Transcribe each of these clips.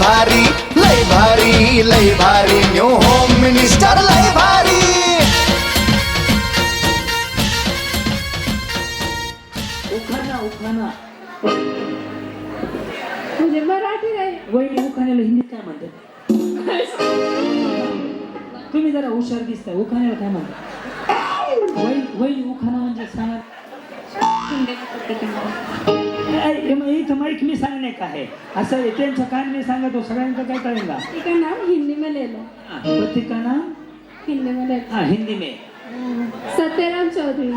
भारी लय भारी लय भारी न्यू होम मिनिस्टर लय भारी. उखाणा उखाना. म्हणजे मराठी नाही वहिनी उखाण्याला हिंदीत काय म्हणतात? तुम्ही जरा हुशार दिसताय. उखाण्याला काय म्हणतात? वहिनी वहिनी उखाणा म्हणजे सांगा. ए, मग इथं माईक मी सांगणे का है असं आहे, त्यांचं कान मी सांगतो सगळ्यांचं काय कळेल का? नाम हिंदी में ले लो. हाँ, पति का नाम हिंदी में ले हाँ हिंदी में. लो सत्यराम चौधरी.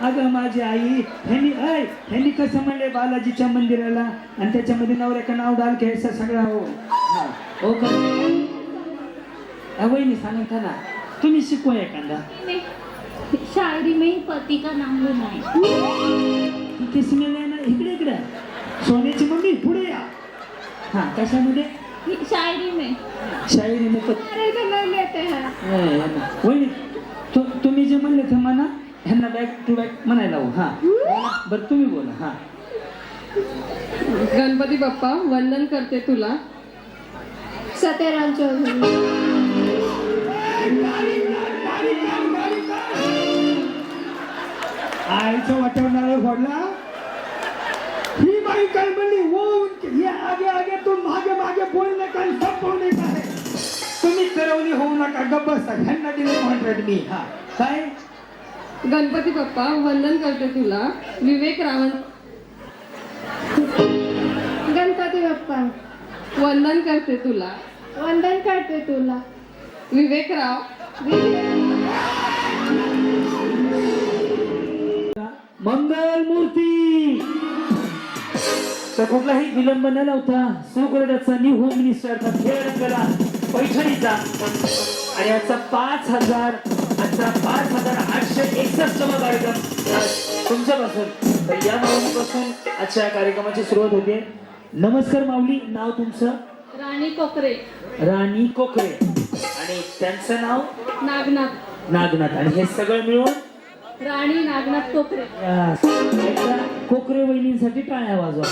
अगं माझी आई ह्यांनी ऐ ह्यांनी कसं म्हणले बालाजीच्या मंदिराला? आणि त्याच्यामध्ये नवऱ्याचं नाव डाल घ्यायचं सगळं हो. हा, हो का? अ, वहिनी सांगता ना तुम्ही शिकवा एखादा. शायरी में ही पति का नाम लेना है किसने लेना इकडे इकडे. सोन्याची मम्मी पुढे या. हा कशामध्ये? शायरी में. शायरी में पत अरे तो नहीं लेते हैं. वहिनी तु- तुम्ही जे म्हणले ते म्हणा ह्यांना बॅक टू बॅक म्हणायला लावू. हा. बरं तुम्ही बोला. हा. गणपती बाप्पा वंदन करते तुला. सत्यराम चौधरी. आईचं वाटवणार फोडला. ही बाई काय म्हणली वो ये आगे आगे तुम मागे मागे बोलणे काय सब बोलणे काय तुम्ही तरवली होऊ नका गप्प बसा ह्यांना दिले कॉन्ट्रॅक्ट मी. हा. काय? गणपती बाप्पा वंदन करते तुला. विवेक रावण. गणपती बाप्पा वंदन करते तुला. वंदन करते तुला. विवेकराव मंगल मूर्ती. तर कुठलाही विलंब न लावता सुगडचा न्यू होम मिनिस्टरचा खेळ रंगला. पैठणीचा आणि आजचा पाच हजार आजचा पाच हजार आठशे एकसष्ट कार्यक्रम. तुमच्यापासून तर या माऊलीपासून आजच्या कार्यक्रमाची सुरुवात होते. नमस्कार माऊली नाव तुमचं? राणी कोकरे. राणी कोकरे. आणि त्यांचं नाव? नागनाथ. नागनाथ. आणि हे सगळं मिळून राणी नागनाथ कोकरे. कोकरे वहिनींसाठी टाळ्या वाजवा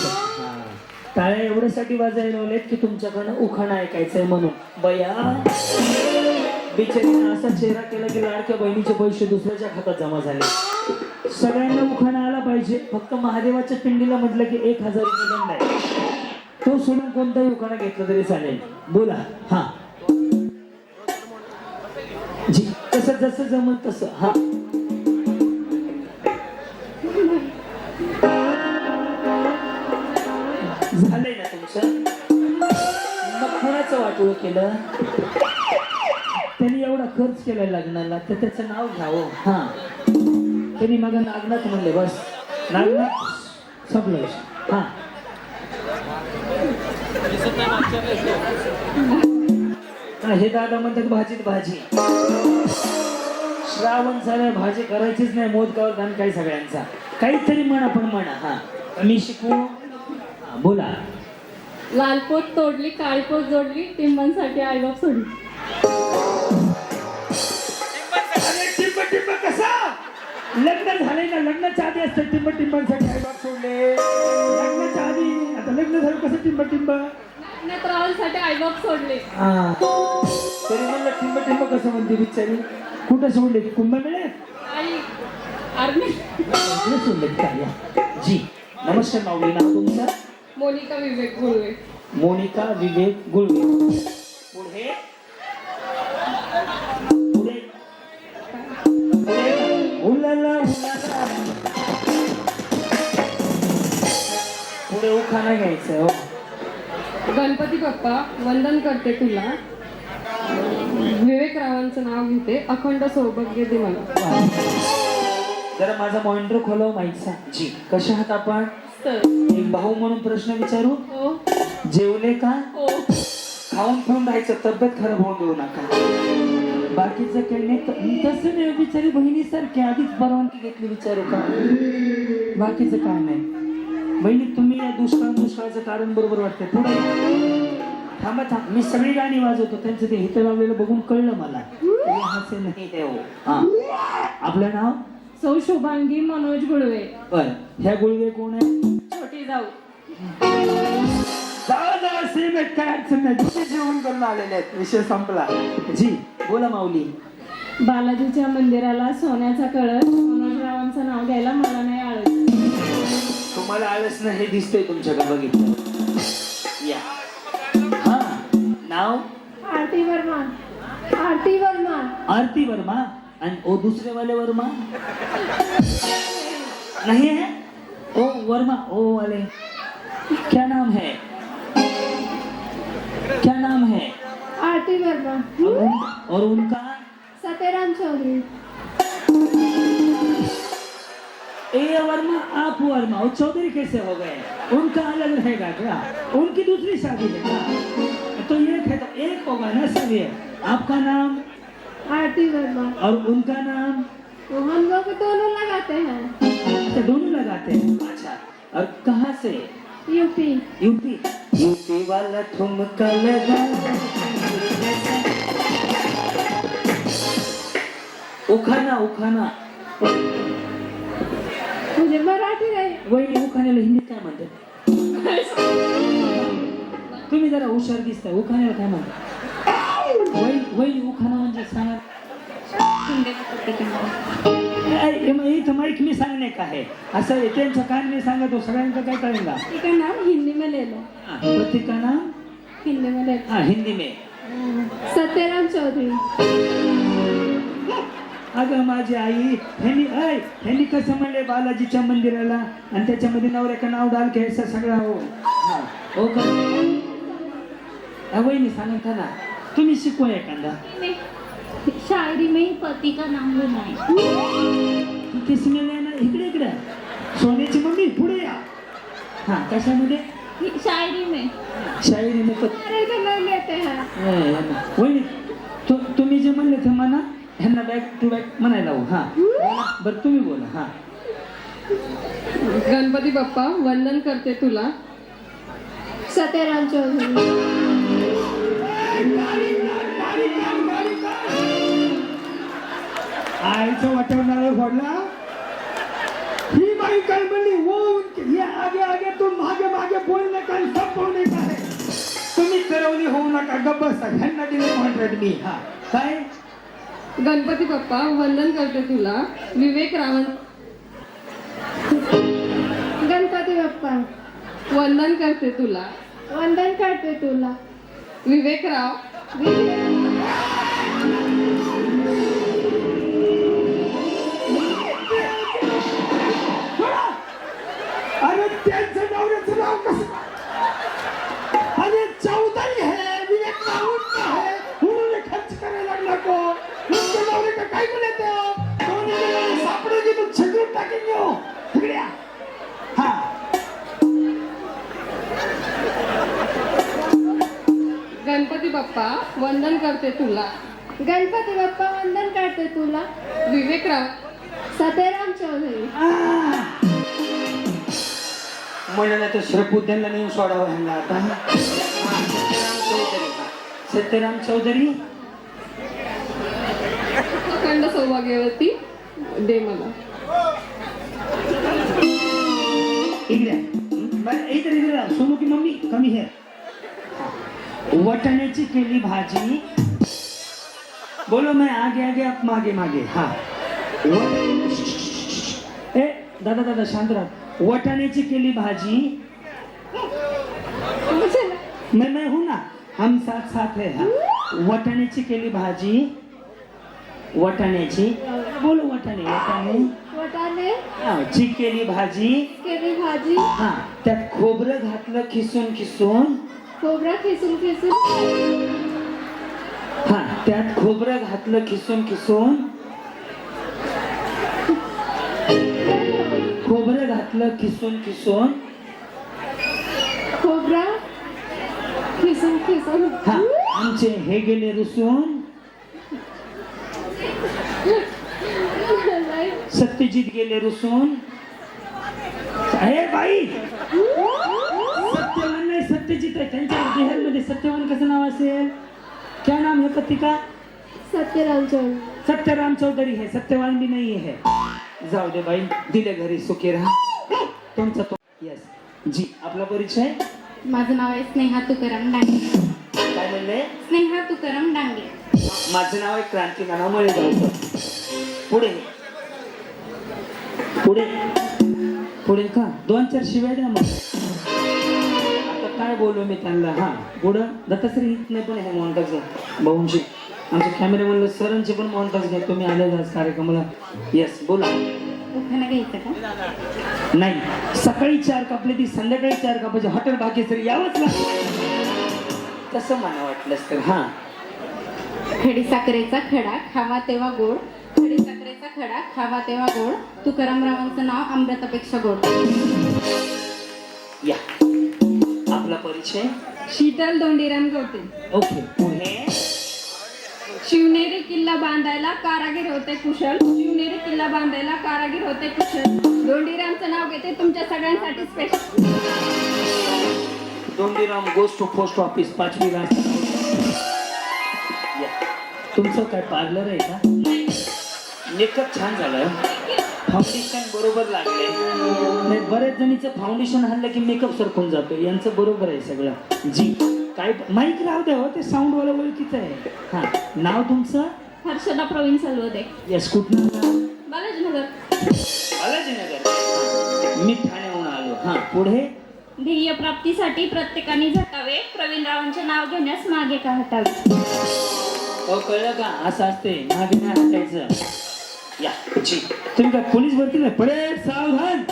टाळ्या एवढ्यासाठी वाजायला लावलेत की तुमच्याकडनं उखाणा ऐकायचंय म्हणून. बया. बिचारीनं असा चेहरा केला की लाडक्या बहिणीचे पैसे दुसऱ्याच्या खात्यात जमा झाले. सगळ्यांना उखाणा आला पाहिजे. फक्त महादेवाच्या पिंडीला म्हटलं की एक हजार रुपये दंड आहे. तो सोडून कोणताही उखाणा घेतला तरी चालेल. बोला. हा. जी. तसं जसं जमल तसं. हा. वाटोळ केलं. त्यांनी एवढा खर्च केलाय लग्नाला तर त्याचं नाव घ्यावं. हा. त्यांनी मग नागनाथ म्हणले बस. नागनाथ संपलं. हा. हे दादा म्हणतात भाजीत भाजी. श्रावण झालं भाजी करायचीच नाही मोदकावर घाण काही सगळ्यांचा. काहीतरी म्हणा पण म्हणा हा. मी शिकू? बोला. लालपोत तोडली काळीपोत जोडली टिंबांसाठी आईबाप सोडली टिंब टिंब कसा लग्न झालंय ना लग्नाच्या आधी असतं टिंब टिंबांसाठी आई बाप सोडले. लग्नाच्या आधी आता लग्न झालं कसं टिंब टिंब आईबाप सोडले. हा. तरी म्हणलं टिंब टिंब कसं म्हणते बिचारी? कुठं सोडले? कुंभ मिळे आई आर्मी. सोडले? काय या. जी. नमस्कार माऊली. नाव तुमचं? मोनिका विवेक गुळवे. मोनिका विवेक गुळवे. पुढे? पुढे. उलाला उलाला. पुढे उखाणा घ्यायचं हो. गणपती बाप्पा वंदन करते तुला. विवेक रावांचं नाव घेते अखंड सौभाग्य दे मला. जरा माझा मॉनिटर खोलव माहिती जी कशा आहात आपण? सर एक भाऊ म्हणून प्रश्न विचारू? हो. जेवले का? हो. खाऊन पिऊन राहायचं तब्येत खराब होऊन देऊ नका. बाकीचं काही नाही. तसं नाही बिचारी बहिणीसारखी आधीच परवानगी घेतली विचारू का? बाकीचं काय नाही. बहिणी तुम्ही या दुष्काळ दुष्काळाचं कारण बरोबर वाटतंय पुढे. थांबा थांब. मी सगळी गाणी वाजवतो. त्यांचं ते हिथं लावलेलं बघून कळलं मला. हसे नाही हा. आपलं नाव? सौ शुभांगी मनोज गुळवे. बर ह्या गुळवे कोण आहे छोटी जाऊ. काय अडचण नाही जेवण करून आलेले आहेत. विषय संपला. जी बोला माऊली. बालाजीच्या मंदिराला सोन्याचा कळस मनोजरावांचं नाव घ्यायला मला नाही आळत तुम्हाला आळस नाही हे दिसतंय तुमच्याकडे बघितलं. या. हा नाव? आरती वर्मा. आरती वर्मा. आरती वर्मा? आणि ओ दुसरे वाले वर्मा? नहीं है? ओ वर्मा ओ वाले। क्या नाम है? क्या नाम है? आरती वर्मा। और, उनका? सत्यराम चौधरी। ए वर्मा आप वर्मा और चौधरी कैसे हो गए? उनका अलग रहेगा क्या? उनकी दूसरी शादी है क्या? तो एक है तो एक होगा ना ये आपका नाम? आरती वर्मा और उनका नाम? वो हम लोग दोनों लगाते हैं। अच्छा दोनों लगाते हैं। अच्छा और कहाँ से? यूपी यूपी यूपी वाला ठुमका लगा। उखाना उखाना। मुझे मराठी नाही वहिनी उखाण्याला हिंदीत काय म्हणतात तुम्ही जरा हुशार दिसताय उखाण्याला काय म्हणतात म्हणजे सांगा ऐ, हे मग इथं माईक मी सांगणे का आहे असं आहे, त्यांचं कान मी सांगतो सगळ्यांचं काय कळेल का इसका नाम हिंदी में ले हिंदी में ले हाँ हिंदी में। सत्यराम चौधरी। अगं माझी आई ह्यांनी ऐ ह्यांनी कसं म्हणले बालाजीच्या मंदिराला आणि त्याच्यामध्ये नवऱ्याचं नाव डाल घ्यायचं सगळं हो। हा, हो का अ, वहिनी सांगता ना। तुम्ही शिकवा एखादा. में शायरी में ही पति का नाम लेना है किसने लेना इकडे इकडे. सोन्याची मम्मी पुढे या. हा कशामध्ये? शायरी में. शायरी में पत अरे तो नहीं लेते हैं. वहिनी तु, तुम्ही जे म्हणले ते म्हणा ह्यांना बॅक टू बॅक म्हणायला हा. बोला. बरं तुम्ही बोला हा. गणपती बाप्पा वंदन करते तुला. सत्यराम चौधरी. आईचं वाटवणार फोडला ही बाई काय म्हणली वो उनके- ये आगे आगे तुम मागे मागे बोलणे काय सब बोलणे काय तुम्ही करवली होऊ नका गप्प बसा ह्यांना दिले कॉन्ट्रॅक्ट मी हा. काय? गणपती बाप्पा वंदन करते तुला विवेक रावण. गणपती बाप्पा वंदन करते तुला. वंदन करते तुला. विवेकराव. अरे म्हणलं तर श्रपुद्यांना नेऊन सोडावं ह्यांना आता. सत्यराम चौधरी? अखंड सौभाग्यवती दे मला. इकडे. बरं, इकडे इकडे. सोनू की मम्मी कमी है वटाण्याची केली भाजी. बोलो मैं आगे आगे आप मागे मागे. हा. वट- ए दादा दादा शांत राहा. वटाण्याची केली भाजी. मैं मैं हूं ना. हम साथ साथ है वटाण्याची केली भाजी. वटाण्याची. बोलो वटाणे वटाणे. वटाणे. हा, ची केली भाजी. केली भाजी. हा त्यात खोबरं घातलं खिसून खिसून. खोबरा खिसून खिसून. हा त्यात खोबरं घातलं खिसून खिसून. घातलं खिसून खिसून खोबरा खिसून खिसून हा आमचे हे गेले रुसून। सत्यजित गेले रुसून। अरे बाई सत्यवान नाही सत्यजित आहे त्यांच्या बिहारमध्ये सत्यवान कसं नाव असेल क्या नाम है पति का सत्यराम चौधरी। सत्यराम चौधरी है सत्यवान भी नहीं है। जाऊ दे बाई दिले घरी सुखी राहा तुमचा तो यस जी आपला परिचय? माझं नाव आहे स्नेहा तुकाराम डांगे. काय म्हणले? स्नेहा तुकाराम डांगे. माझं नाव आहे क्रांती नानामुळे पुढे. पुढे. पुढे का? दोन चार शिव्या द्या मग. आता काय बोलू मी त्यांना? हा पुढं. दत्तश्री नाही पण आहे मोहनताज भाऊंशी आमच्या कॅमेरामॅनला सरांचे पण मोहनताज घ्या तुम्ही आले आज कार्यक्रमाला. येस बोला. उखाणा घ्यायचं का? नाही सकाळी चार कापले ती संध्याकाळी चार कापायचे हॉटेल भाग्यश्री यावंच लागतं. तसं मला वाटलंच तर हा. खडी साखरेचा खडा खावा तेव्हा गोड. खडी साखरेचा खडा खावा तेव्हा गोड. तुकाराम रावांचं नाव अमृतापेक्षा गोड. या. आपला परिचय? शीतल दोंडीराम गवते. ओके पुढे? शिवनेरी किल्ला बांधायला कारागीर होते कुशल. शिवनेरी किल्ला बांधायला कारागीर होते कुशल. दोंडीरामचं नाव घेते तुमच्या सगळ्यांसाठी special Dondiram goes to post office पाचवी या. तुमचं काय पार्लर आहे का? मेकअप छान झालं फाउंडेशन बरोबर लागले नाही बरेच जणीचं फाउंडेशन हल्लं की मेकअप सरकून जातो. यांचं बरोबर आहे सगळं. जी काय माईक राहू द्या हो ते साऊंड वाला ओळखीचं आहे. हा नाव तुमचं? हर्षदा प्रवीण सलवदे. यस कुठनं? बालाजीनगर. बालाजीनगर. पुढे? ध्येय प्राप्तीसाठी प्रत्येकाने झटावे. प्रवीण रावांचे नाव घेण्यास मागे का हटावे? हो कळलं का? असं असते मागे नाही हटायचं. या जी. तुम्ही काय पोलीस भरती नाही? पडे सावधान!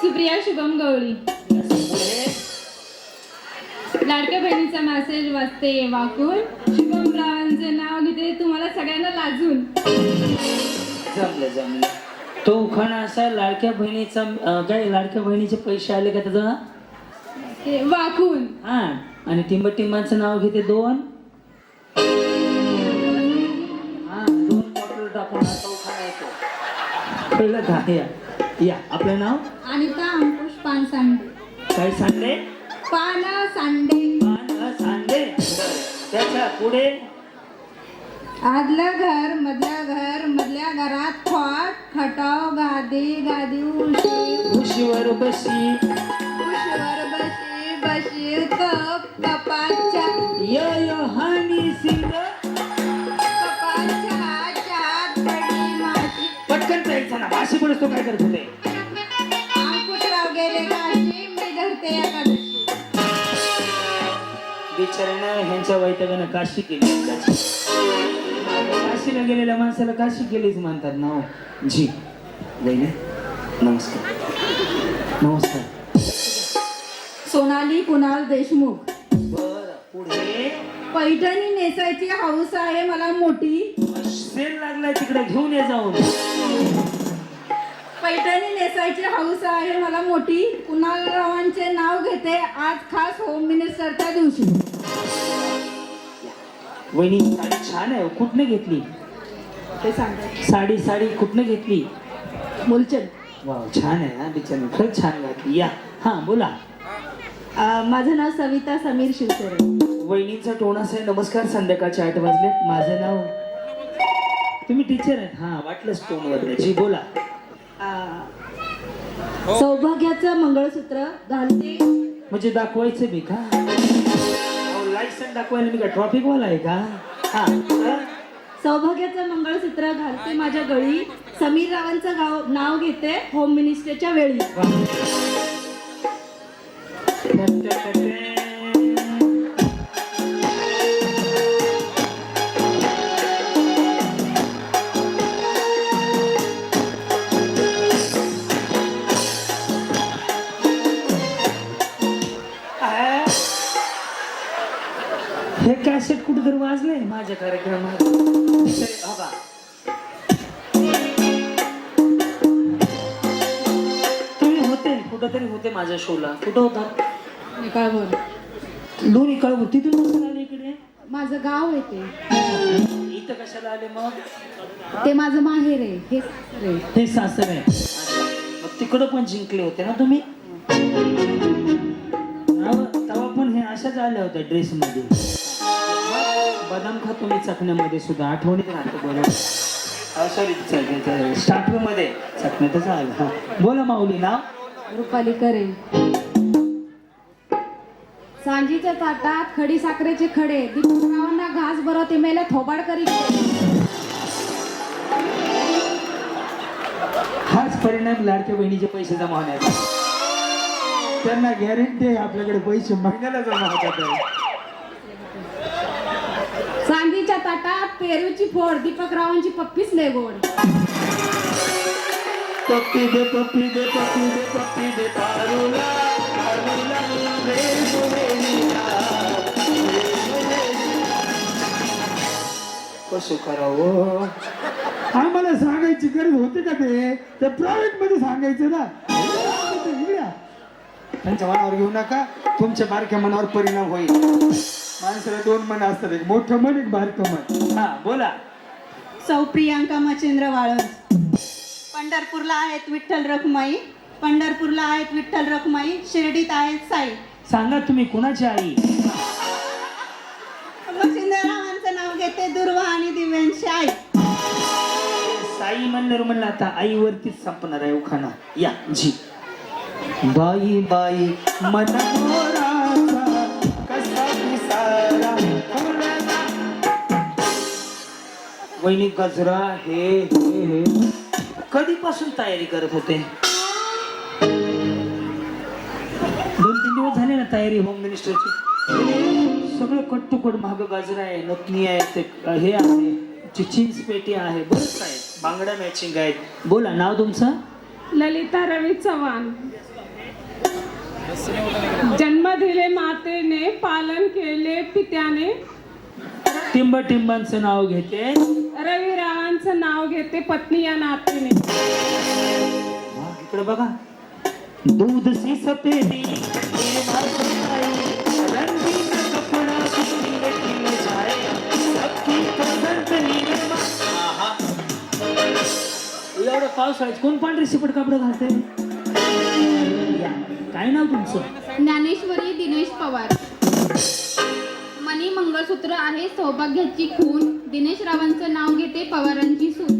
सुप्रिया शुभम गवळी. पुढे लाडक्या बहिणीचा मेसेज वाचते वाकून. शुभम रावांचे नाव घेते. तुम्हाला सगळ्यांना लाजून. जमलं जमलं. तो उखाणा असा लाडक्या बहिणीचा काय लाडक्या बहिणीचे पैसे आले का त्याचा? ते वाकून. हा आणि टिंब टिंबाचं नाव घेते दोन. हा दोन बॉटल टाकून असा उखाणा येतो. कळलं का या या. आपलं नाव? अनिता अंकुश पानसांडे काय सांगले पान सांडे. पान सांगे त्याच्या पुढे? आदलं घर मधल्या घर मधल्या घरात खॉट खटाव गादी गादी उशी. उशीवर बशी. उशीवर बशी बशी कप कपाच्या य य हानी सिंग कपाच्या हात पडी माशी. पटकन जायचं ना माशी तो काय करत होते? अंकुशराव गेले काशी मी धरते एकादशी. बिचाऱ्यानं ह्यांच्या वैतव्यानं काशी केली. काशीला गेलेल्या माणसाला काशी केलीच म्हणतात ना हो. जी. नमस्कार. नमस्कार. सोनाली कुणाल देशमुख. बर पुढे? पैठणी नेसायची हौस आहे मला मोठी. सेल लागलाय तिकडे घेऊन ये जाऊन. पैठणी नेसायची हौस आहे मला मोठी. कुणाल रावांचे नाव घेते आज खास होम मिनिस्टरच्या दिवशी. वहिनी साडी छान आहे हो. कुठनं घेतली? ते सांगतात साडी साडी कुठनं घेतली? मुलचंद. वाव छान आहे हा बिचारी खरंच छान घातली या. हा बोला. अं, माझं नाव सविता समीर शिवसेरे वहिनीचा टोन असा आहे नमस्कार संध्याकाळचे आठ वाजले माझं नाव तुम्ही टीचर आहेत हा वाटलंच टोन वर जी बोला. सौभाग्याचं मंगळसूत्र घालते. म्हणजे दाखवायचं मी का? लायसन दाखवायला मी का ट्रॉफिक वाला आहे का हा हा? सौभाग्याचं मंगळसूत्र घालते माझ्या गळी समीर रावांचं गाव नाव घेते होम मिनिस्टरच्या वेळी. आ? तरी बघा तुम्ही होते कुठंतरी होते माझ्या शोला. कुठं होता? काय बोल? दोन्ही कळ तिथून कसं आले इकडे? माझं गाव येते इथं कशाला आले मग? ते माझं माहेर आहे हे सासर आहे. हे सासर आहे. मग तिकडं पण जिंकले होते ना तुम्ही? राव, तेव्हा पण हे अशाच आल्या होत्या ड्रेस मध्ये. बदाम खा तुम्ही चकण्यामध्ये सुद्धा आठवणीत राहतो बरोबर. सॉरी स्टार्टरमध्ये चकण्यातच हा. बोला माऊली नाव? रुपाली करे सांजीच्या ताटात खडी साखरेचे खडे. घास बरं ते मेले थोबाड करी हाच परिणाम लाडक्या बहिणीचे पैसे जमा होण्याचा. त्यांना गॅरंटी आहे आपल्याकडे पैसे महिन्याला जमा होतात सांजीच्या ताटात पेरूची फोड दीपकरावांची पप्पीच लय गोड. पप्पी दे पप्पी दे पप्पी दे पप्पी दे पारूला. पारूला रे कसं करावं? आम्हाला सांगायची गरज होती का ते? प्रायव्हेटमध्ये सांगायचं ना. त्यांच्या मनावर घेऊ नका. तुमच्या बारक्या मनावर परिणाम होईल. माणसाला दोन मन असतात एक मोठं मन एक बारकं मन. हा बोला. सौ प्रियांका मच्छिंद्र वाळंज. पंढरपूरला आहेत विठ्ठल रखुमाई. पंढरपूरला आहेत विठ्ठल रखुमाई. शिर्डीत आहेत साई. सांगा तुम्ही कुणाची आई? मच्छिंद्ररावांचं नाव घेते दुर्वा आणि दिव्यांशी आई. साई म्हणलं म्हणलं आता आईवरतीच संपणार आहे उखाणा. या जी. बाई बाई मनोराचा वहिनी गजरा हे हे हे. कधीपासून तयारी करत होते? दोन तीन दिवस झाले ना तयारी होम मिनिस्टरची सगळं कट टू कट महाग गाजरा आहे नथनी आहे ते हे आहे चिचिन्स पेटी आहे बरंच आहे बांगड्या मॅचिंग आहेत. बोला नाव तुमचं? ललिता रवी चव्हाण. जन्म दिले मातेने पालन केले पित्याने टिंब टिंबांचं नाव घेते रविरावांचं नाव घेते पत्नी या नातीने इकडे बघा दूध सी सफेदी रंगीन कपड़ा सबकी नीरमा. आहा. एवढं पावसाळ्यात कोण पांढरे शिपट कपडे घालते या. काय नाव तुमचं ज्ञानेश्वरी दिनेश पवार मनी मंगळसूत्र आहे सौभाग्याची खून. दिनेश रावांचं नाव घेते पवारांची सून.